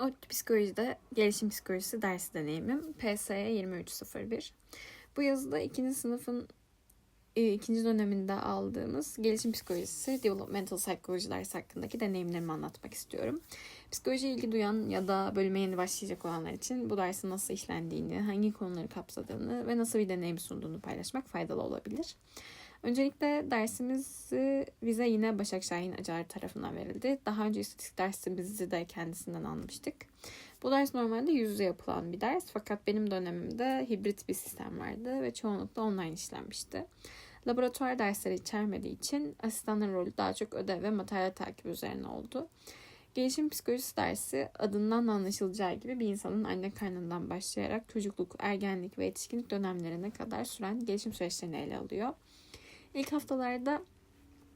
ODTÜ Psikoloji'de gelişim psikolojisi dersi deneyimim PSE 2301. Bu yazıda ikinci sınıfın e, ikinci döneminde aldığımız gelişim psikolojisi, developmental psychology dersi hakkındaki deneyimlerimi anlatmak istiyorum. Psikolojiye ilgi duyan ya da bölüme yeni başlayacak olanlar için bu dersin nasıl işlendiğini, hangi konuları kapsadığını ve nasıl bir deneyim sunduğunu paylaşmak faydalı olabilir. Öncelikle dersimiz bize yine Başak Şahin Acar tarafından verildi. Daha önce istatistik dersimizi de kendisinden almıştık. Bu ders normalde yüz yüze yapılan bir ders fakat benim dönemimde hibrit bir sistem vardı ve çoğunlukla online işlenmişti. Laboratuvar dersleri içermediği için asistanların rolü daha çok ödev ve materyal takip üzerine oldu. Gelişim psikolojisi dersi adından anlaşılacağı gibi bir insanın anne karnından başlayarak çocukluk, ergenlik ve yetişkinlik dönemlerine kadar süren gelişim süreçlerini ele alıyor. İlk haftalarda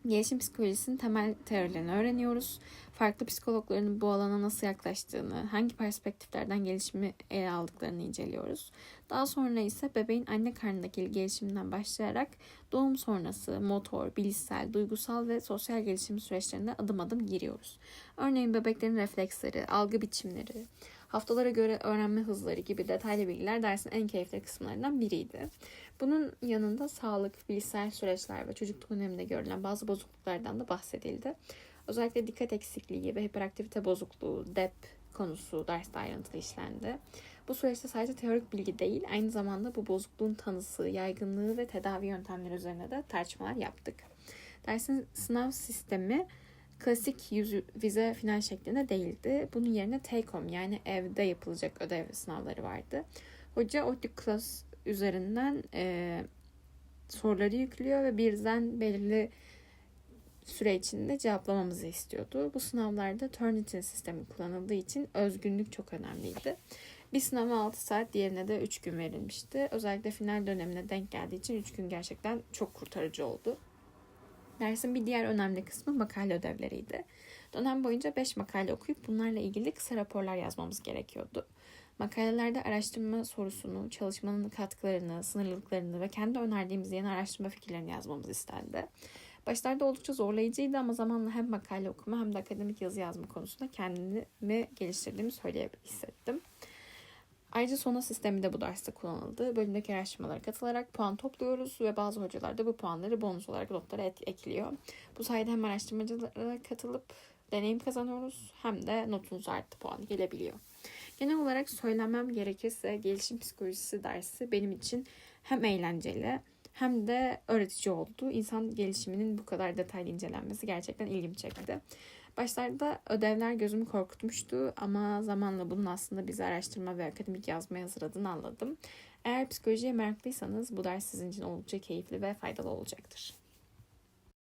gelişim psikolojisinin temel teorilerini öğreniyoruz. Farklı psikologların bu alana nasıl yaklaştığını, hangi perspektiflerden gelişimi ele aldıklarını inceliyoruz. Daha sonra ise bebeğin anne karnındaki gelişiminden başlayarak doğum sonrası motor, bilişsel, duygusal ve sosyal gelişim süreçlerine adım adım giriyoruz. Örneğin bebeklerin refleksleri, algı biçimleri, haftalara göre öğrenme hızları gibi detaylı bilgiler dersin en keyifli kısımlarından biriydi. Bunun yanında sağlık, bilişsel süreçler ve çocukluk döneminde görülen bazı bozukluklardan da bahsedildi. Özellikle dikkat eksikliği ve hiperaktivite bozukluğu, DEP konusu derste ayrıntılı işlendi. Bu süreçte sadece teorik bilgi değil, aynı zamanda bu bozukluğun tanısı, yaygınlığı ve tedavi yöntemleri üzerine de tartışmalar yaptık. Dersin sınav sistemi klasik yüz vize final şeklinde değildi. Bunun yerine take home yani evde yapılacak ödev sınavları vardı. Hoca ODTÜ Class üzerinden e, soruları yüklüyor ve birden belirli süre içinde cevaplamamızı istiyordu. Bu sınavlarda Turnitin sistemi kullanıldığı için özgünlük çok önemliydi. Bir sınava 6 saat, diğerine de 3 gün verilmişti. Özellikle final dönemine denk geldiği için 3 gün gerçekten çok kurtarıcı oldu. Dersin bir diğer önemli kısmı makale ödevleriydi. Dönem boyunca 5 makale okuyup bunlarla ilgili kısa raporlar yazmamız gerekiyordu. Makalelerde araştırma sorusunu, çalışmanın katkılarını, sınırlılıklarını ve kendi önerdiğimiz yeni araştırma fikirlerini yazmamız istendi. Başlarda oldukça zorlayıcıydı ama zamanla hem makale okuma hem de akademik yazı yazma konusunda kendimi geliştirdiğimi söyleyebildim. Ayrıca sona sistemi de bu derste kullanıldı. Bölümdeki araştırmalara katılarak puan topluyoruz ve bazı hocalar da bu puanları bonus olarak notlara ekliyor. Bu sayede hem araştırmacılara katılıp deneyim kazanıyoruz hem de notunuz arttı puan gelebiliyor. Genel olarak söylemem gerekirse gelişim psikolojisi dersi benim için hem eğlenceli hem de öğretici oldu. İnsan gelişiminin bu kadar detaylı incelenmesi gerçekten ilgimi çekti. Başlarda ödevler gözümü korkutmuştu ama zamanla bunun aslında bizi araştırma ve akademik yazmaya hazırladığını anladım. Eğer psikolojiye meraklıysanız bu ders sizin için oldukça keyifli ve faydalı olacaktır.